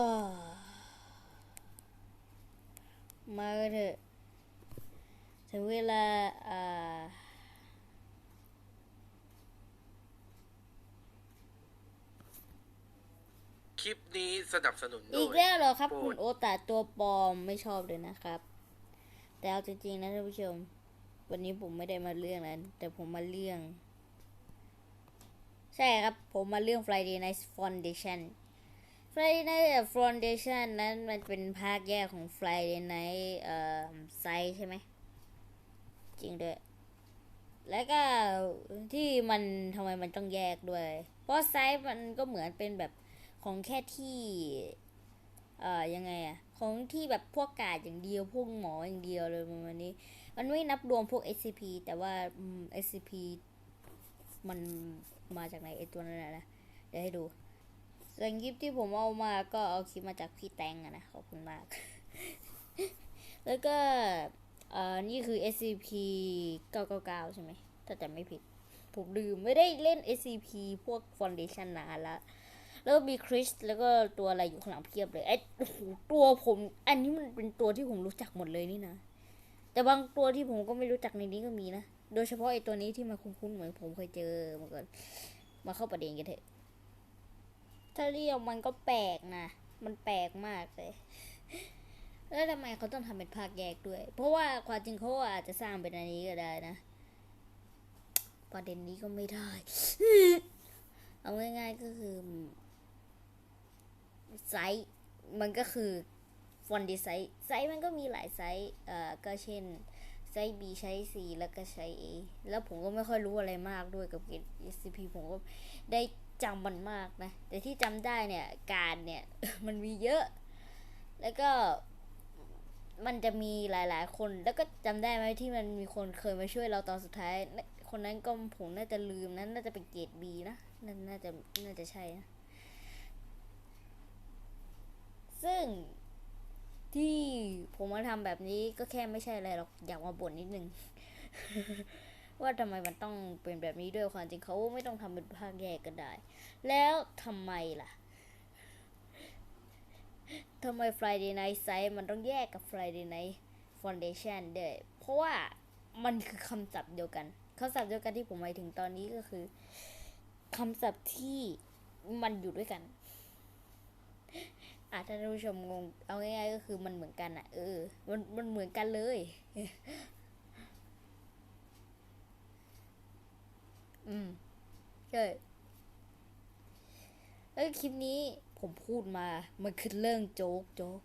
ออมาเถอะถึงเวลาอ่าคลิปนี้สนับสนุนโดอีกยแล้วเหรอครับโปรดคุณโอตาตัวปลอมไม่ชอบเลยนะครับ แต่เอาจริงๆนะท่านผู้ชม วันนี้ผมไม่ได้มาเรื่องนั้น แต่ผมมาเรื่อง ใช่ครับ ผมมาเรื่อง Friday Night Foundation Friday Night Foundation นั้นมันเป็นภาคแยกของ Friday Night เอ่อไซใช่ไหม จริงด้วย แล้วก็ที่มันทำไมมันต้องแยกด้วย เพราะไซส์มันก็เหมือนเป็นแบบของแค่ที่ เอ่อยังไงอะของที่แบบพวกกาดอย่างเดียว พวกหมออย่างเดียวเลยประมาณนี้ มันไม่นับรวมพวก SCP แต่ว่าอืม SCP มันมาจากไหนไอตัวนั้นนะนะเดี๋ยวให้ดู ส่วนคลิปที่ผมเอามาก็เอาคลิปมาจากพี่แตงอะนะขอบคุณมาก แล้วก็อ่อนี่คือ SCP 999 ใช่ไหม ถ้าจำไม่ผิด ผมลืมไม่ได้เล่น SCP พวก Foundation นานละแล้วก็มีคริสแล้วก็ตัวอะไรอยู่ข้างหลังเพียบเลยไอ้โอ้โหตัวผม อันนี้มันเป็นตัวที่ผมรู้จักหมดเลยนี่นะ แต่บางตัวที่ผมก็ไม่รู้จักในนี้ก็มีนะ โดยเฉพาะไอ้ตัวนี้ที่มาคุ้นๆเหมือนผมเคยเจอมาก่อนมาเข้าประเด็นกันเถอะ ถ้าเรียกมันก็แปลกนะ มันแปลกมากเลย แล้วทำไมเขาต้องทำเป็นภาคแยกด้วย เพราะว่าความจริงเขาอาจจะสร้างเป็นอันนี้ก็ได้นะ ประเด็นนี้ก็ไม่ได้ เอาง่ายๆก็คือไซส์มันก็คือฟอนดีไซส์ไซส์มันก็มีหลายไซส์เอ่อก็เช่นไซส์ B ใช้ C แล้วก็ใช้ A แล้วผมก็ไม่ค่อยรู้อะไรมากด้วยกับเกรด SCP ผมก็ได้ จำมันมากนะ แต่ที่จำได้เนี่ยการเนี่ยมันมีเยอะ แล้วก็มันจะมีหลาย ๆ คน แล้วก็จำได้ไหมที่มันมีคนเคยมาช่วยเราตอนสุดท้าย คนนั้นก็ผมน่าจะลืมนะน่าจะเป็นเกรด B นะน่าน่าจะน่าจะใช่นะซึ่งที่ผมมาทำแบบนี้ก็แค่ไม่ใช่อะไรหรอกอยากมาบ่นนิดนึง ว่าทำไมมันต้องเป็นแบบนี้ด้วยความจริงเขาไม่ต้องทำเป็นภาคแยกก็ได้ แล้วทำไมล่ะทำไม Friday Night Sight มันต้องแยกกับ Friday Night Foundation ด้วยเพราะว่ามันคือคำศัพท์เดียวกันคำศัพท์เดียวกันที่ผมหมายถึงตอนนี้ก็คือคำศัพท์ที่มันอยู่ด้วยกันอาจจะท่านผู้ชมงง เอาง่ายๆก็คือมันเหมือนกันอะเออ มันมันเหมือนกันเลย อืมใช่แล้คลิปนี้ผมพูดมา มันคือเรื่องโจ๊กโจ๊ก